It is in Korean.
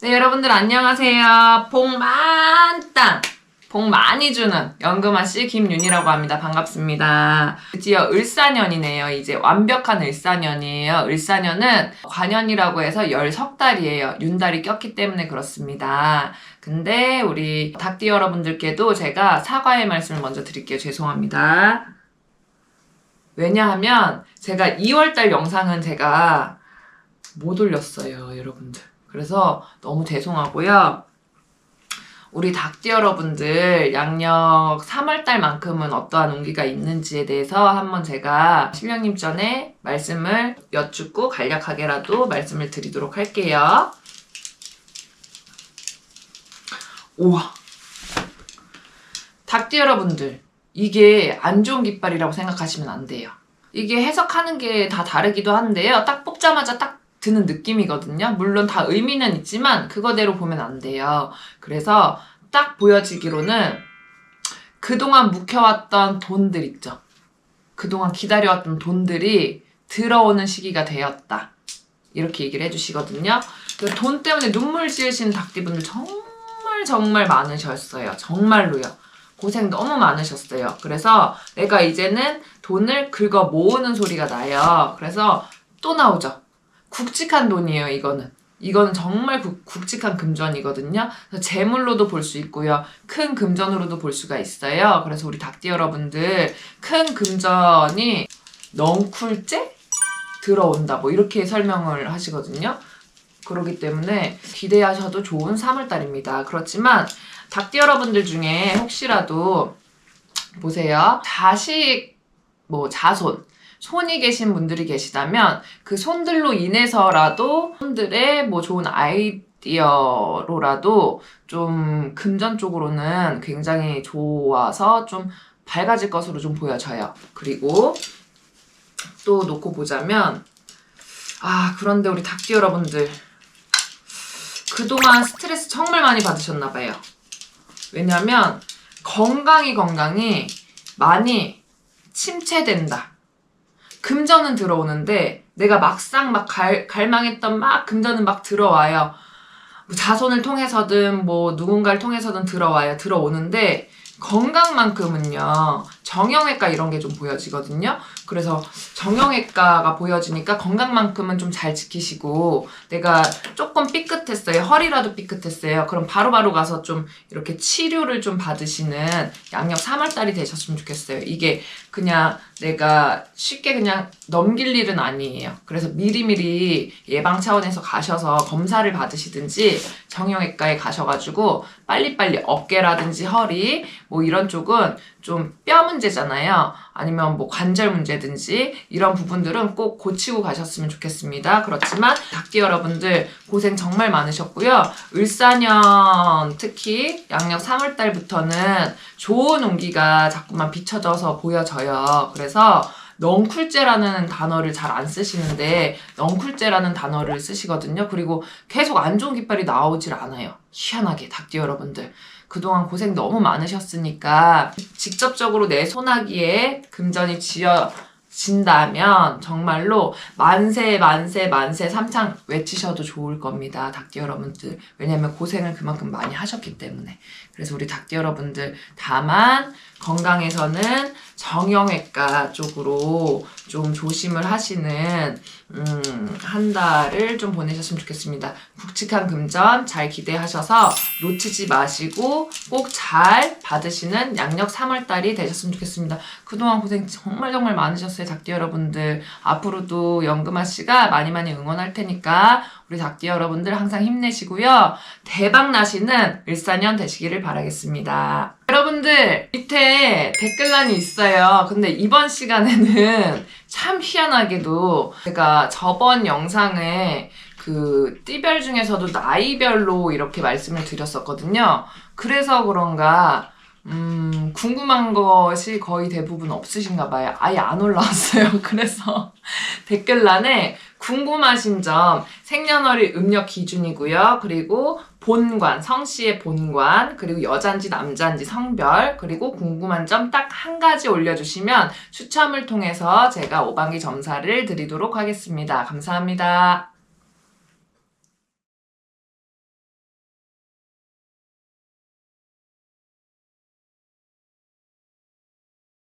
네, 여러분들 안녕하세요. 복 만땅! 복 많이 주는 연금아 씨 김윤이라고 합니다. 반갑습니다. 드디어 을사년이네요. 이제 완벽한 을사년이에요. 을사년은 관연이라고 해서 열석 달이에요. 윤달이 꼈기 때문에 그렇습니다. 근데 우리 닭띠 여러분들께도 제가 사과의 말씀을 먼저 드릴게요. 죄송합니다. 왜냐하면 제가 2월달 영상은 제가 못 올렸어요, 여러분들. 그래서 너무 죄송하고요. 우리 닭띠 여러분들 양력 3월달만큼은 어떠한 운기가 있는지에 대해서 한번 제가 실령님 전에 말씀을 여쭙고 간략하게라도 말씀을 드리도록 할게요. 우와. 닭띠 여러분들, 이게 안 좋은 깃발이라고 생각하시면 안 돼요. 이게 해석하는 게 다 다르기도 한데요. 딱 뽑자마자 딱 드는 느낌이거든요. 물론 다 의미는 있지만 그거대로 보면 안 돼요. 그래서 딱 보여지기로는 그동안 묵혀왔던 돈들 있죠. 그동안 기다려왔던 돈들이 들어오는 시기가 되었다. 이렇게 얘기를 해주시거든요. 그돈 때문에 눈물 지으시는 닭띠분들 정말 정말 많으셨어요. 정말로요. 고생 너무 많으셨어요. 그래서 내가 이제는 돈을 긁어 모으는 소리가 나요. 그래서 또 나오죠. 굵직한 돈이에요, 이거는. 이거는 정말 굵, 굵직한 금전이거든요. 그래서 재물로도 볼 수 있고요. 큰 금전으로도 볼 수가 있어요. 그래서 우리 닭띠 여러분들 큰 금전이 넝쿨째 들어온다. 뭐 이렇게 설명을 하시거든요. 그렇기 때문에 기대하셔도 좋은 3월달입니다. 그렇지만 닭띠 여러분들 중에 혹시라도 보세요. 자식, 뭐 자손, 손이 계신 분들이 계시다면 그 손들로 인해서라도 손들의 뭐 좋은 아이디어로라도 좀 금전 쪽으로는 굉장히 좋아서 좀 밝아질 것으로 좀 보여져요. 그리고 또 놓고 보자면 아 그런데 우리 닭띠 여러분들 그동안 스트레스 정말 많이 받으셨나 봐요. 왜냐면 건강이 건강이 많이 침체된다. 금전은 들어오는데 내가 막상 막 갈, 갈망했던 막 금전은 막 들어와요. 뭐 자손을 통해서든 뭐 누군가를 통해서든 들어와요. 들어오는데 건강만큼은요. 정형외과 이런 게 좀 보여지거든요. 그래서 정형외과가 보여지니까 건강만큼은 좀 잘 지키시고 내가 조금 삐끗했어요. 허리라도 삐끗했어요. 그럼 바로 바로 가서 좀 이렇게 치료를 좀 받으시는 양력 3월달이 되셨으면 좋겠어요. 이게 그냥 내가 쉽게 그냥 넘길 일은 아니에요. 그래서 미리미리 예방 차원에서 가셔서 검사를 받으시든지 정형외과에 가셔가지고 빨리빨리 어깨라든지 허리 뭐 이런 쪽은 좀 뼈 문제 잖아요. 아니면 뭐 관절 문제든지 이런 부분들은 꼭 고치고 가셨으면 좋겠습니다. 그렇지만 닭띠 여러분들 고생 정말 많으셨고요. 을사년 특히 양력 3월 달부터는 좋은 운기가 자꾸만 비춰져서 보여져요. 그래서 넝쿨제라는 단어를 잘 안 쓰시는데 넝쿨제라는 단어를 쓰시거든요. 그리고 계속 안 좋은 깃발이 나오질 않아요. 희한하게 닭띠 여러분들. 그동안 고생 너무 많으셨으니까 직접적으로 내 손아귀에 금전이 쥐어진다면 정말로 만세 만세 만세 삼창 외치셔도 좋을 겁니다. 닭띠 여러분들. 왜냐면 고생을 그만큼 많이 하셨기 때문에. 그래서 우리 닭띠 여러분들 다만 건강에서는 정형외과 쪽으로 좀 조심을 하시는 음, 한 달을 좀 보내셨으면 좋겠습니다. 굵직한 금전 잘 기대하셔서 놓치지 마시고 꼭 잘 받으시는 양력 3월 달이 되셨으면 좋겠습니다. 그동안 고생 정말 정말 많으셨어요, 닭띠 여러분들. 앞으로도 연금아 씨가 많이 많이 응원할 테니까 우리 닭띠 여러분들 항상 힘내시고요. 대박 나시는 일사년 되시기를 바라겠습니다. 여러분들 밑에 댓글란이 있어요. 근데 이번 시간에는 참 희한하게도 제가 저번 영상에 그 띠별 중에서도 나이별로 이렇게 말씀을 드렸었거든요. 그래서 그런가 음, 궁금한 것이 거의 대부분 없으신가 봐요. 아예 안 올라왔어요. 그래서 댓글란에 궁금하신 점 생년월일 음력 기준이고요. 그리고 본관, 성씨의 본관, 그리고 여잔지 남잔지 성별, 그리고 궁금한 점 딱 한 가지 올려주시면 추첨을 통해서 제가 오방기 점사를 드리도록 하겠습니다. 감사합니다.